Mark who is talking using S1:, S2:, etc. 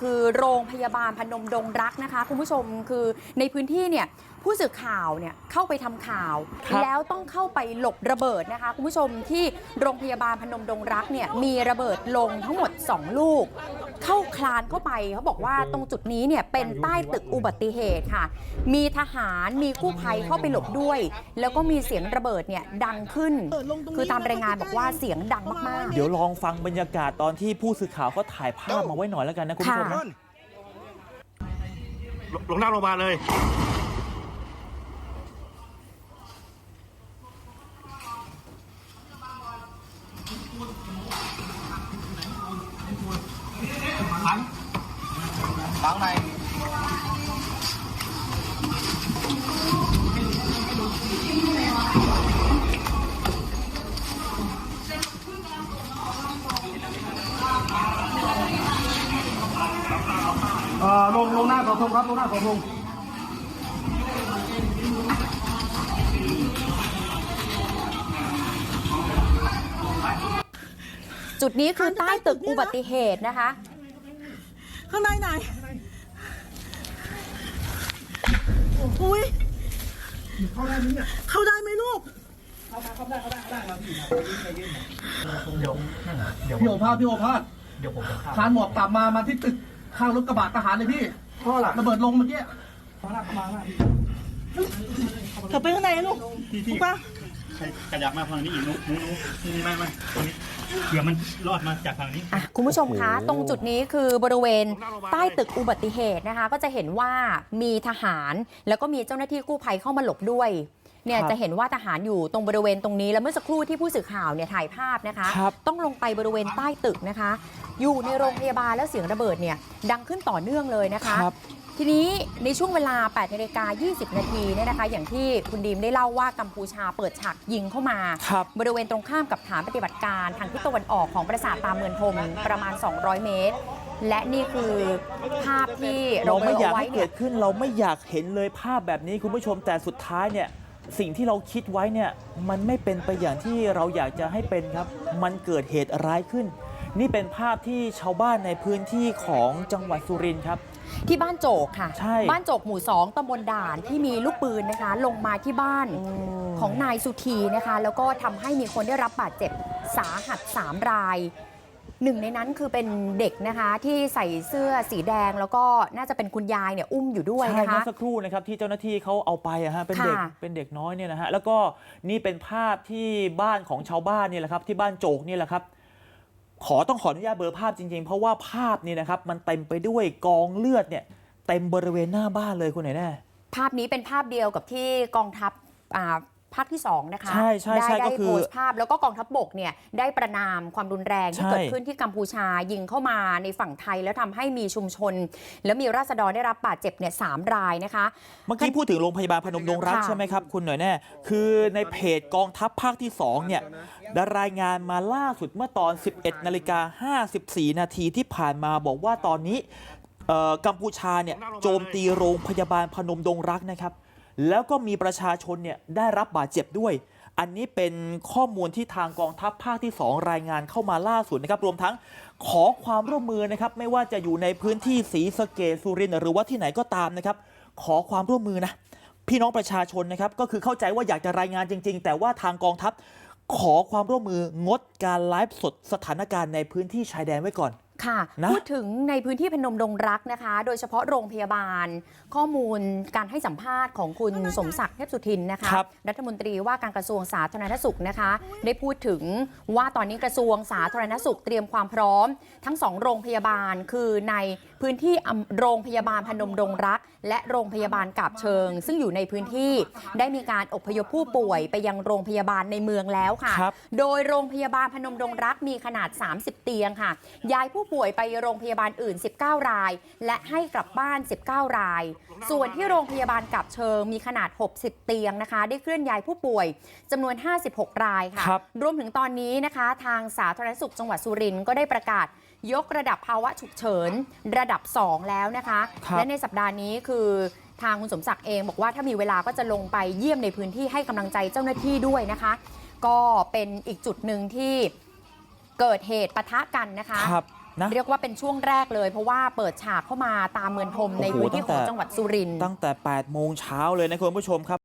S1: คือโรงพยาบาลพนมดงรักนะคะ คุณผู้ชมคือในพื้นที่เนี่ยผู้สื่อข่าวเนี่ยเข้าไปทำข่าว
S2: ครับ
S1: แล้วต้องเข้าไปหลบระเบิดนะคะ คุณผู้ชมที่โรงพยาบาลพนมดงรักเนี่ยมีระเบิดลงทั้งหมด 2 ลูก เข้าคลานเข้าไปเขาบอกว่าตรงจุดนี้เนี่ยเป็นใต้ตึกอุบัติเหตุค่ะ มีทหารมีกู้ภัยเข้าไปหลบด้วย แล้วก็มีเสียงระเบิดเนี่ยดังขึ้น คือตามรายงานบอกว่าเสียงดังมากๆ
S2: เดี๋ยวลองฟังบรรยากาศตอนที่ผู้สื่อข่าวเขาถ่ายภาพมาไว้หน่อยแล้วกันนะคุณผู้ชม
S1: ค่ะ
S2: นะ
S3: ลงลงหน้าโรงพยาบาลเลย
S4: ฝัง
S3: อ่อลงลงหน้าเสาธงครับลงหน้าเสาธง
S1: จุดนี้คือใต้ตึกอุบัติเหตุนะคะ
S5: ข้างในไหน อุ้ยเข้าได้ไหมเนี่ยเข้าได้ไหมลูก
S4: พี่โอภาสพี่โอภาสเดี๋ยวผมคานหมอบกลับมามาที่ตึก ข้างรถกระบะทหารเลยพี่พ่อล่ะระเบิดลงเมื่อกี้
S5: เธอไปข้างในลูกถูกปะ
S3: ขยับมาฝั่งนี้อีกนุ๊กนุ๊กนุ๊กนี่ไม่ไม่ตรงนี้เผื่อมันรอดมาจากฝั่งนี้
S1: อะคุณผู้ชมคะ ตรงจุดนี้คือบริเวณใต้ตึกอุบัติเหตุนะคะ ก็จะเห็นว่ามีทหารแล้วก็มีเจ้าหน้าที่กู้ภัยเข้ามาหลบด้วยเนี่ย
S2: ครับ
S1: จะเห็นว่าทหารอยู่ตรงบริเวณตรงนี้ แล้วเมื่อสักครู่ที่ผู้สื่อข่าวเนี่ยถ่ายภาพนะคะ
S2: ครับ
S1: ต้องลงไปบริเวณใต้ตึกนะคะ อยู่ในโรงพยาบาลแล้วเสียงระเบิดเนี่ยดังขึ้นต่อเนื่องเลยนะคะ
S2: ครับ
S1: ทีนี้ในช่วงเวลา8นาฬิกา20 นาทีเนี่ยนะคะ อย่างที่คุณดีมได้เล่าว่ากัมพูชาเปิดฉากยิงเข้ามา
S2: ครับ
S1: บริเวณตรงข้ามกับฐานปฏิบัติการทางทิศตะวันออกของปราสาทตามเมืองพรมประมาณ 200 เมตร และนี่คือภาพที่เรา
S2: เรา
S1: เบล
S2: ไม่
S1: อ
S2: อยาก
S1: เอาไว้
S2: ให้
S1: เนี่
S2: เกิ
S1: ย
S2: ดขึ้นเราไม่อยากเห็นเลยภาพแบบนี้คุณผู้ชมแต่สุดท้ายเนี่ยสิ่งที่เราคิดไว้เนี่ยมันไม่เป็นไปอย่างที่เราอยากจะให้เป็นครับ มันเกิดเหตุร้ายขึ้น นี่เป็นภาพที่ชาวบ้านในพื้นที่ของจังหวัดสุรินทร์ครับ
S1: ที่บ้านโจกค่ะ
S2: ใช่
S1: บ้านโจกหมู่2ตำบลด่านที่มีลูกปืนนะคะ ลงมาที่บ้านของนายสุธีนะคะ แล้วก็ทำให้มีคนได้รับบาดเจ็บสาหัส 3 ราย หนึ่งในนั้นคือเป็นเด็กนะคะที่ใส่เสื้อสีแดงแล้วก็น่าจะเป็นคุณยายเนี่ยอุ้มอยู่ด้วย
S2: ใช่
S1: นะ
S2: เมื่
S1: คะ
S2: อสักครู่นะครับที่เจ้าหน้าที่เขาเอาไปอะฮะเป็นเด็ก
S1: ค่ะ
S2: เป็นเด็กน้อยเนี่ยนะฮะแล้วก็นี่เป็นภาพที่บ้านของชาวบ้านนี่แหละครับที่บ้านโจกนี่แหละครับ ขอต้องขออนุญาตเบอร์ภาพจริงๆ เพราะว่าภาพนี่นะครับ มันเต็มไปด้วยกองเลือดเนี่ยเต็มบริเวณหน้าบ้านเลยคุณไหนแน่
S1: ภาพนี้เป็นภาพเดียวกับที่กองทัพ ภาคที่2นะคะ
S2: ใช่ใช่
S1: ได้
S2: ใช่
S1: ได้
S2: ก็คือ
S1: โพสต์ภาพแล้วก็กองทัพบกเนี่ยได้ประนามความรุนแรงที่
S2: ใช่
S1: เกิดขึ้นที่กัมพูชายิงเข้ามาในฝั่งไทยแล้วทำให้มีชุมชน แล้วมีราษฎรได้รับบาดเจ็บเนี่ยสามรายนะคะ
S2: เมื่อกี้พูดถึงโรงพยาบาลพนมดงรัก
S1: ค่ะ
S2: ใช่ไหมครับ คุณหน่อยแน่ คือในเพจกองทัพภาคที่ 2 เนี่ยได้รายงานมาล่าสุดเมื่อตอน 11 นาฬิกา 54 นาทีที่ผ่านมาบอกว่าตอนนี้เอ่อกัมพูชาเนี่ยโจมตีโรงพยาบาลพนมดงรักนะครับ แล้วก็มีประชาชนเนี่ยได้รับบาดเจ็บด้วย อันนี้เป็นข้อมูลที่ทางกองทัพภาคที่ 2 รายงานเข้ามาล่าสุดนะครับ รวมทั้งขอความร่วมมือนะครับ ไม่ว่าจะอยู่ในพื้นที่ศรีสะเกษสุรินทร์หรือว่าที่ไหนก็ตามนะครับ ขอความร่วมมือนะ พี่น้องประชาชนนะครับ ก็คือเข้าใจว่าอยากจะรายงานจริง ๆ แต่ว่าทางกองทัพขอความร่วมมืองดการไลฟ์สดสถานการณ์ในพื้นที่ชายแดนไว้ก่อน
S1: ค่ะ
S2: นะ
S1: พูดถึงในพื้นที่พนมดงรักนะคะ โดยเฉพาะโรงพยาบาล ข้อมูลการให้สัมภาษณ์ของคุณสมศักดิ์เทพสุทินนะคะ
S2: ครับ
S1: รัฐมนตรีว่าการกระทรวงสาธารณสุขนะคะ ได้พูดถึงว่าตอนนี้กระทรวงสาธารณสุขเตรียมความพร้อม ทั้งสองโรงพยาบาลคือใน พื้นที่อำโรงพยาบาลพนมดงรัก และโรงพยาบาลกาบเชิง ซึ่งอยู่ในพื้นที่ได้มีการอพยพผู้ป่วยไปยังโรงพยาบาลในเมืองแล้วค่ะ
S2: ครับ
S1: โดยโรงพยาบาลพนมดงรักมีขนาด 30 เตียงค่ะ ย้ายผู้ป่วยไปโรงพยาบาลอื่น 19 ราย และให้กลับบ้าน 19 ราย ส่วนที่โรงพยาบาลกับเชิงมีขนาด 60 เตียงนะคะ ได้เคลื่อนย้ายผู้ป่วยจำนวน 56 รายค่ะ
S2: ครับ
S1: รวมถึงตอนนี้นะคะ ทางสาธารณสุขจังหวัดสุรินทร์ก็ได้ประกาศยกระดับภาวะฉุกเฉินระดับ 2 แล้วนะคะ
S2: ครับ
S1: และในสัปดาห์นี้คือทางคุณสมศักดิ์เองบอกว่าถ้ามีเวลาก็จะลงไปเยี่ยมในพื้นที่ให้กำลังใจเจ้าหน้าที่ด้วยนะคะ ก็เป็นอีกจุดหนึ่งที่เกิดเหตุปะทะกันนะคะ
S2: ครับนะ
S1: เรียกว่าเป็นช่วงแรกเลย เพราะว่าเปิดฉากเข้ามาตามเมือนพรมใน
S2: โอ้โห
S1: พื้นที่
S2: ตั้
S1: ของ
S2: งแต่
S1: จังหวัดสุรินทร์
S2: ตั้งแต่8โมงเช้าเลยนะคุณผู้ชมครับ